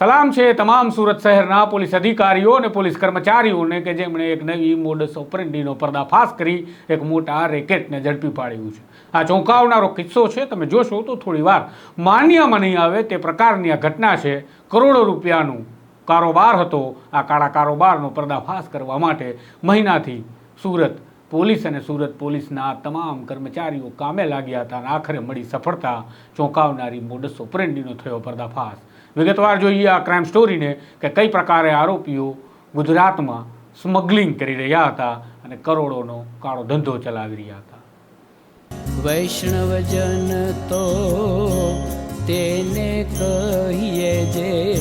સલામ છે તમામ સુરત શહેરના પોલીસ અધિકારીઓ અને પોલીસ કર્મચારીઓને કે જેમણે એક નવી મોડસ ઓપરેન્ડીનો પર્દાફાશ કરી એક મોટા રેકેટને ઝડપી પાડ્યું છે. આ ચોંકાવનારો કિસ્સો છે, તમે જોશો તો થોડી વાર માન્યમાં નહીં આવે તે પ્રકારની આ ઘટના છે. કરોડો રૂપિયાનું કારોબાર હતો. આ કાળા કારોબારનો પર્દાફાશ કરવા માટે મહિનાથી સુરત પોલીસ અને સુરત પોલીસના તમામ કર્મચારીઓ કામે લાગ્યા હતા અને આખરે મળી સફળતા ચોંકાવનારી મોડસ ઓપરેન્ડીનો થયો પર્દાફાશ. વિગતવાર જોઈએ આ ક્રાઇમ સ્ટોરીને કે કઈ પ્રકારે આરોપીઓ ગુજરાતમાં સ્મગલિંગ કરી રહ્યા હતા અને કરોડોનો કાળો ધંધો ચલાવી રહ્યા હતા. વૈષ્ણવજન તો તેને કહીએ જે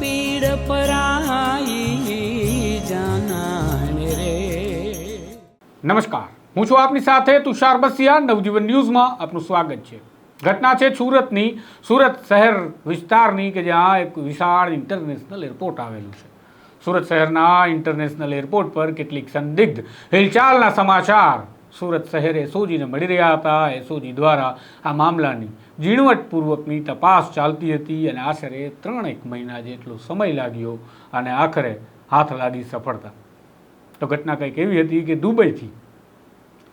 પીડ પરાઈ જાનાને રે. નમસ્કાર. હું છું આપની સાથે તુષાર બસિયા. નવજીવન ન્યૂઝમાં આપનું સ્વાગત છે. ઘટના છે સુરતની. સુરત શહેર વિસ્તારની કે જ્યાં એક વિશાળ ઇન્ટરનેશનલ એરપોર્ટ આવેલું છે. સુરત શહેરના ઇન્ટરનેશનલ એરપોર્ટ પર કેટલીક સંદિગ્ધ હિલચાલના સમાચાર સુરત શહેર એસઓજીને મળી રહ્યા હતા. એસઓજી દ્વારા આ મામલાની ઝીણવટપૂર્વકની તપાસ ચાલતી હતી અને આશરે ત્રણેક મહિના જેટલો સમય લાગ્યો અને આખરે હાથ લાગી સફળતા. તો ઘટના કંઈક એવી હતી કે દુબઈથી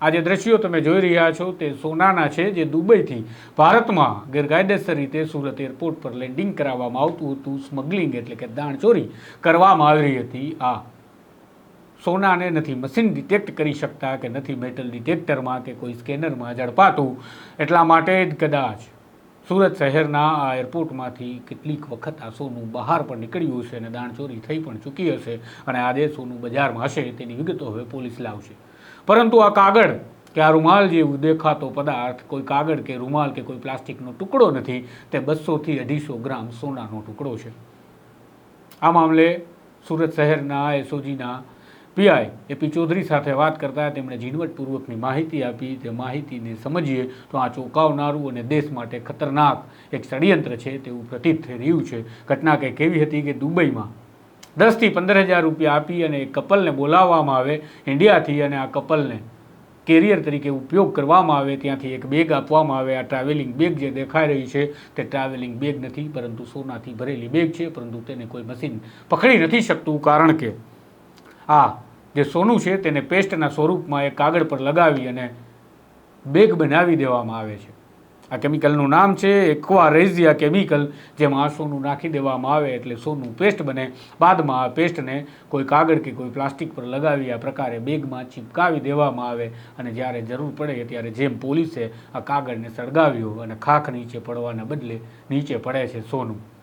આ જે દ્રશ્યો તમે જોઈ રહ્યા છો તે સોનાના છે જે દુબઈથી ભારતમાં ગેરકાયદેસર રીતે સુરત એરપોર્ટ પર લેન્ડિંગ કરાવવામાં આવતું હતું. સ્મગલિંગ એટલે કે દાણચોરી કરવામાં આવી રહી હતી. આ સોનાને નથી મશીન ડિટેક્ટ કરી શકતા કે નથી મેટલ ડિટેક્ટરમાં કે કોઈ સ્કેનરમાં ઝડપાતું. એટલા માટે જ કદાચ સુરત શહેરના આ એરપોર્ટમાંથી કેટલીક વખત આ સોનું બહાર પણ નીકળ્યું હશે અને દાણચોરી થઈ પણ ચૂકી હશે અને આજે સોનું બજારમાં હશે તેની વિગતો હવે પોલીસ લાવશે. પરંતુ આ કાગળ કે આ રૂમાલ જેવું દેખાતો પદાર્થ, કોઈ કાગળ કે રૂમાલ કે કોઈ પ્લાસ્ટિકનો ટુકડો નથી, તે બસોથી અઢીસો ગ્રામ સોનાનો ટુકડો છે. આ મામલે સુરત શહેરના એસઓજીના પીઆઈ એપી ચૌધરી સાથે વાત કરતા તેમણે ઝીણવટપૂર્વકની માહિતી આપી. તે માહિતીને સમજીએ તો આ ચોંકાવનારું અને દેશ માટે ખતરનાક એક ષડયંત્ર છે તેવું પ્રતીત થઈ રહ્યું છે. ઘટના કંઈક એવી હતી કે દુબઈમાં દસથી પંદર હજાર રૂપિયા આપી અને એ કપલને બોલાવવામાં આવે ઇન્ડિયાથી અને આ કપલને કેરિયર તરીકે ઉપયોગ કરવામાં આવે, ત્યાંથી એક બેગ આપવામાં આવે. આ ટ્રાવેલિંગ બેગ જે દેખાઈ રહી છે તે ટ્રાવેલિંગ બેગ નથી, પરંતુ સોનાથી ભરેલી બેગ છે, પરંતુ તેને કોઈ મશીન પકડી નથી શકતું. કારણ કે આ જે સોનું છે તેને પેસ્ટના સ્વરૂપમાં એક કાગળ પર લગાવી અને બેગ બનાવી દેવામાં આવે છે. આ કેમિકલનું નામ છે એક્વા રેઝિયા કેમિકલ, જેમાં સોનું નાખી દેવામાં આવે એટલે સોનું પેસ્ટ બને. બાદમાં આ પેસ્ટને કોઈ કાગળ કે કોઈ પ્લાસ્ટિક પર લગાવી આ પ્રકારે બેગમાં ચિપકાવી દેવામાં આવે અને જ્યારે જરૂર પડે ત્યારે જેમ પોલીસે આ કાગળને સળગાવ્યો અને ખાખ નીચે પડવાના બદલે નીચે પડે છે સોનું.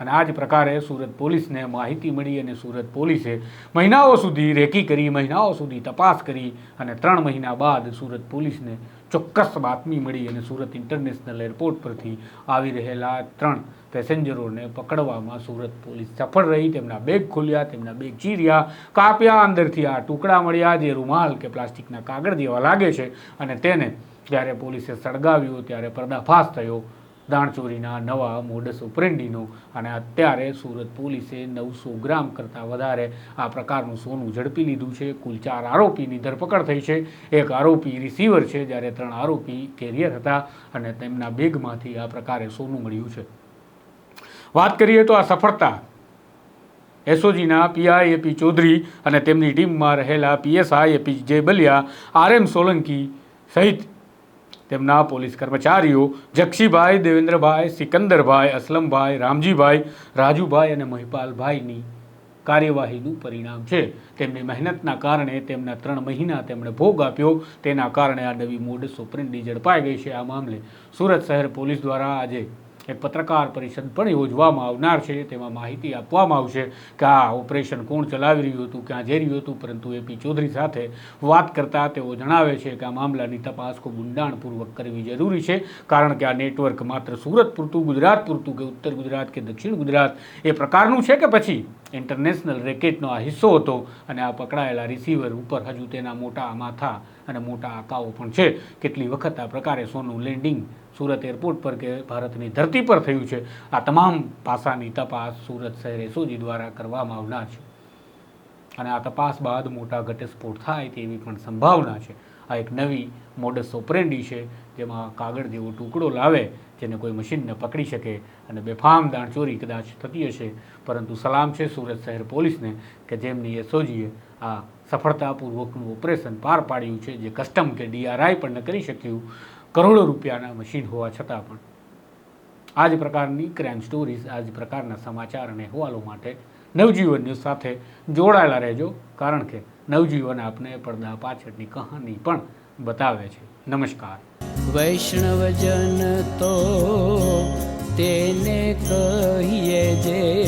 અને આ જ પ્રકારે સુરત પોલીસને માહિતી મળી અને સુરત પોલીસે મહિનાઓ સુધી રેકી કરી, મહિનાઓ સુધી તપાસ કરી અને ત્રણ મહિના બાદ સુરત પોલીસને ચોક્કસ બાતમી મળી અને સુરત ઇન્ટરનેશનલ એરપોર્ટ પરથી આવી રહેલા ત્રણ પેસેન્જરોને પકડવામાં સુરત પોલીસ સફળ રહી. તેમના બેગ ખોલ્યા, તેમના બેગ ચીર્યા, કાપ્યા, અંદરથી આ ટુકડા મળ્યા જે રૂમાલ કે પ્લાસ્ટિકના કાગળ જેવા લાગે છે અને તેને જ્યારે પોલીસે સળગાવ્યું ત્યારે પર્દાફાશ થયો દાણચોરીના નવા મોડસ ઓપરેન્ડીનો અને અત્યારે સુરત પોલીસે નવસો ગ્રામ કરતાં વધારે આ પ્રકારનું સોનું ઝડપી લીધું છે. કુલ ચાર આરોપીની ધરપકડ થઈ છે. એક આરોપી રિસીવર છે, જ્યારે ત્રણ આરોપી કેરિયર હતા અને તેમના બેગમાંથી આ પ્રકારે સોનું મળ્યું છે. વાત કરીએ તો આ સફળતા. એસઓજીના પીઆઈ એપી ચૌધરી અને તેમની ટીમમાં રહેલા પીએસઆઈ એપી જે બલિયા આરએમ સોલંકી સહિત તેમના પોલીસ કર્મચારીઓ જક્ષીભાઈ, દેવેન્દ્રભાઈ, સિકંદરભાઈ, અસલમભાઈ, રામજીભાઈ, રાજુભાઈ અને મહિપાલભાઈની કાર્યવાહીનું પરિણામ છે. તેમની મહેનતના કારણે તેમના ત્રણ મહિના તેમણે ભોગ આપ્યો. તેના કારણે આ નવી મૂડ ઓપરેન્ડી ઝડપાઈ ગઈ છે આ મામલે. સુરત શહેર પોલીસ દ્વારા આજે એક પત્રકાર પરિષદ પણ યોજવામાં આવનાર છે, તેમાં માહિતી આપવામાં આવશે કે આ ઓપરેશન કોણ ચલાવી રહ્યું હતું, ક્યાં જઈ રહ્યું હતું, પરંતુ એપી ચૌધરી સાથે વાત કરતાં તેઓ જણાવે છે કે આ મામલાની તપાસ ખૂબ ઊંડાણપૂર્વક કરવી જરૂરી છે, કારણ કે આ નેટવર્ક માત્ર સુરત પૂરતું, ગુજરાત પૂરતું કે ઉત્તર ગુજરાત કે દક્ષિણ ગુજરાત એ પ્રકારનું છે કે પછી? ઇન્ટરનેશનલ રેકેટનો આ હિસ્સો હતો અને આ પકડાયેલા રિસીવર ઉપર હજુ તેના મોટા માથા અને મોટા આકાઓ પણ છે. કેટલી વખત આ પ્રકારે સોનું લેન્ડિંગ સુરત એરપોર્ટ પર કે ભારતની ધરતી પર થયું છે. આ તમામ પાસાની તપાસ સુરત શહેર એસઓજી દ્વારા કરવામાં આવનાર છે. અને આ તપાસ બાદ મોટા ઘટસ્ફોટ થાય તેવી પણ સંભાવના છે. આ એક નવી મોડસ ઓપરેન્ડી છે જેમાં કાગળ જેવો ટુકડો લાવે જેને કોઈ મશીનને પકડી શકે અને બેફામ દાણચોરી કદાચ થતી હશે. પરંતુ સલામ છે સુરત શહેર પોલીસને કે જેમની એસઓજીએ આ સફળતાપૂર્વકનું ઓપરેશન પાર પાડ્યું છે, જે કસ્ટમ કે ડીઆરઆઈ પણ ન કરી શક્યું. કરોડો રૂપિયાના મશીન હોવા છતાં પણ આ જ પ્રકારની ક્રાઇમ સ્ટોરીઝ આ જ પ્રકારના સમાચાર અને અહેવાલો માટે નવજીવન ન્યૂઝ સાથે જોડાયેલા રહેજો. કારણ કે નવજીવન આપને પડદા પાછળની કહાની પણ બતાવે છે. નમસ્કાર. વૈષ્ણવજન તો તેને કહીએ જે